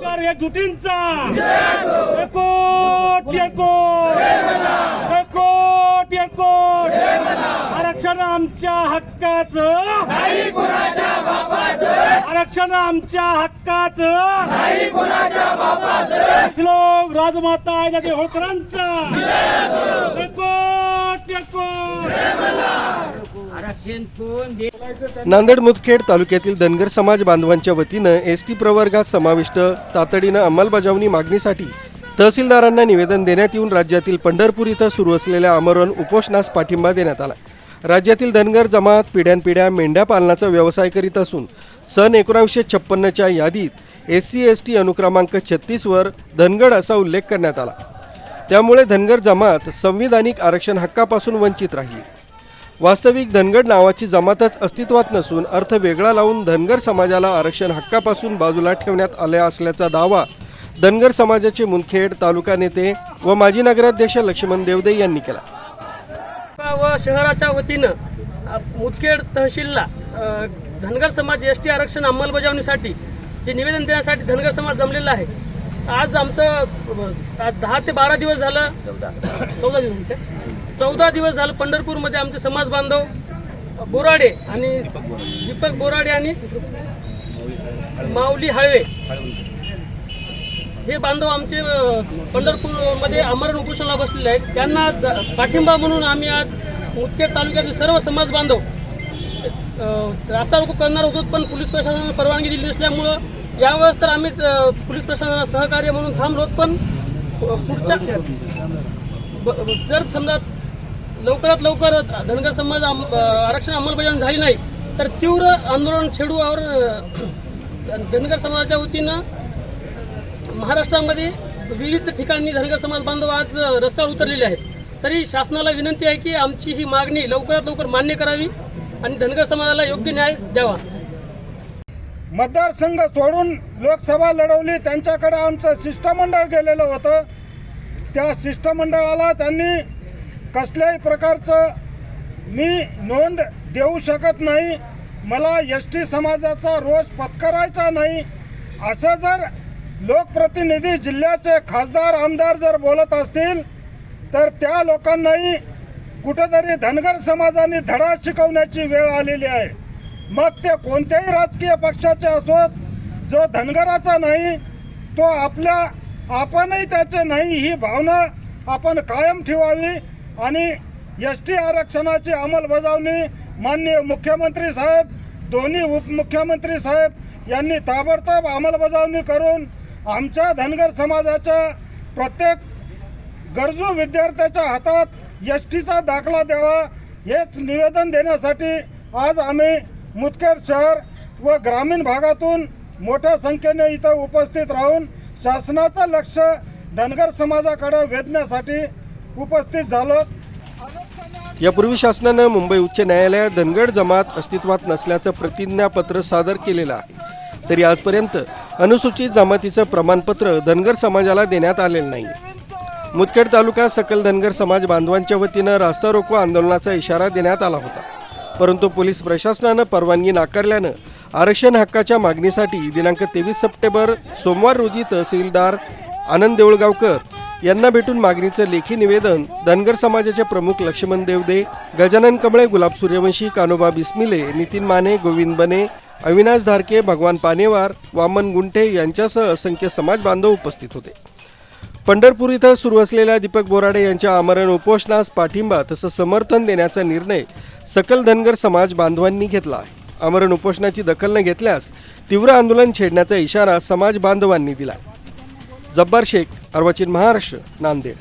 सरकार एकजुटींचा एकोट एकोट आरक्षण आमच्या हक्काचं. आरक्षण आमच्या हक्काचं. श्लोक राजमाता आयला होळकरांचा. कोण नांदेड मुदखेड तालुक्यातील धनगर समाज बांधवांच्या वतीनं एस टी प्रवर्गात समाविष्ट तातडीनं अंमलबजावणी मागणीसाठी तहसीलदारांना निवेदन देण्यात येऊन राज्यातील पंढरपूर इथं सुरू असलेल्या आमरण उपोषणास पाठिंबा देण्यात आला. राज्यातील धनगर जमात पिढ्यानपिढ्या मेंढ्या पालनाचा व्यवसाय करीत असून सन एकोणावीसशे छप्पन्नच्या यादीत एस सी एस टी अनुक्रमांक छत्तीसवर धनगड असा उल्लेख करण्यात आला. त्यामुळे धनगर जमात संविधानिक आरक्षण हक्कापासून वंचित राहिली. वास्तविक धनगड नावाची जमातच अस्तित्वात नसून अर्थ वेगळा लावून धनगर समाजाला आरक्षण हक्कापासून बाजूला ठेवण्यात आले असल्याचा दावा धनगर समाजाचे मुनखेड तालुका नेते व माजी नगराध्यक्ष लक्ष्मण देवदे यांनी केला. व शहराच्या वतीनं मुदखेड तहसीलला धनगर समाज एस टी आरक्षण अंमलबजावणीसाठी जे निवेदन देण्यासाठी धनगर समाज जमलेला आहे. आज आमचं दहा ते बारा दिवस झालं चौदा दिवस चौदा दिवस झालं पंढरपूरमध्ये आमचे समाज बांधव बोराडे आणि दीपक बोराडे आणि माऊली हळवे हे बांधव आमचे अ, पंढरपूरमध्ये अमरण उपोषणाला बसलेले आहेत. त्यांना पाठिंबा म्हणून आम्ही आज मुदखेड तालुक्यातील सर्व समाज बांधव रास्ता रोको करणार होतो पण पोलीस प्रशासनाने परवानगी दिली नसल्यामुळं यावेळेस तर आम्ही पोलीस प्रशासनाला सहकार्य म्हणून थांबलो पण पुढच्या ब- जर समजा लवकरात लवकर धनगर समाज आम- आरक्षण अंमलबजावणी झाली नाही तर तीव्र आंदोलन छेडूवर अ, धनगर समाजाच्या वतीनं महाराष्ट्रामध्ये विविध ठिकाणी धनगर समाज बांधव आज रस्त्यावर उतरलेले आहेत. तरी शासनाला विनंती आहे की आमची ही मागणी लवकरात लवकर मान्य करावी आणि धनगर समाजाला योग्य न्याय द्यावा. मतदारसंघ सोडून लोकसभा लढवली त्यांच्याकडे आमचं शिष्टमंडळ गेलेलं होतं. त्या शिष्टमंडळाला त्यांनी कसल्याही प्रकारचं मी नोंद देऊ शकत नाही. मला एस टी समाजाचा रोष पत्करायचा नाही. असं जर लोकप्रतिनिधी जिल्ह्याचे खासदार आमदार जर बोलत असतील तर त्या लोकांनाही कुठेतरी धनगर समाजाने धडा शिकवण्याची वेळ आलेली आहे. मग ते कोणत्याही राजकीय पक्षाचे असोत जो धनगराचा नाही तो आपल्या आपणही त्याचे नाही ही भावना आपण कायम ठेवावी आणि एस टी आरक्षणाची अंमलबजावणी माननीय मुख्यमंत्री साहेब दोन्ही उपमुख्यमंत्री साहेब यांनी ताबडतोब अंमलबजावणी करून आमच्या धनगर समाजाच्या प्रत्येक गरजू विद्यार्थ्याच्या हातात एस टीचा दाखला द्यावा हेच निवेदन देण्यासाठी आज आम्ही मुदखेड शहर व ग्रामीण भागातून मोठ्या संख्येने इथं उपस्थित राहून शासनाचं लक्ष धनगर समाजाकडे वेधण्यासाठी उपस्थित झालो. यापूर्वी शासनानं मुंबई उच्च न्यायालयात धनगड जमात अस्तित्वात नसल्याचं प्रतिज्ञापत्र सादर केलेलं आहे. तरी आजपर्यंत अनुसूचित जमातीचं प्रमाणपत्र धनगर समाजाला देण्यात आलेलं नाही. मुदखेड तालुका सकल धनगर समाज बांधवांच्या वतीनं रास्ता रोको आंदोलनाचा इशारा देण्यात आला होता. परंतु पोलीस प्रशासनानं परवानगी नाकारल्यानं आरक्षण हक्काच्या मागणीसाठी दिनांक तेवीस सप्टेंबर सोमवार रोजी तहसीलदार आनंद देऊळगावकर यांना भेटून मागणीचं लेखी निवेदन धनगर समाजाचे प्रमुख लक्ष्मण देवदे गजानन कमळे गुलाब सूर्यवंशी कानोबा बिस्मिले नितीन माने गोविंद बने अविनाश धारके भगवान पानेवार वामन गुंठे यांच्यासह असंख्य समाज बांधव उपस्थित होते. पंढरपूर इथं सुरू असलेल्या दीपक बोराडे यांच्या आमरण उपोषणास पाठिंबा तसं समर्थन देण्याचा निर्णय सकल धनगर समाज बांधवांनी घेतला आहे. आमरण उपोषणाची दखल न घेतल्यास तीव्र आंदोलन छेडण्याचा इशारा समाज बांधवांनी दिला जब्बार शेख अर्वाचीन महाराष्ट्र नांदेड.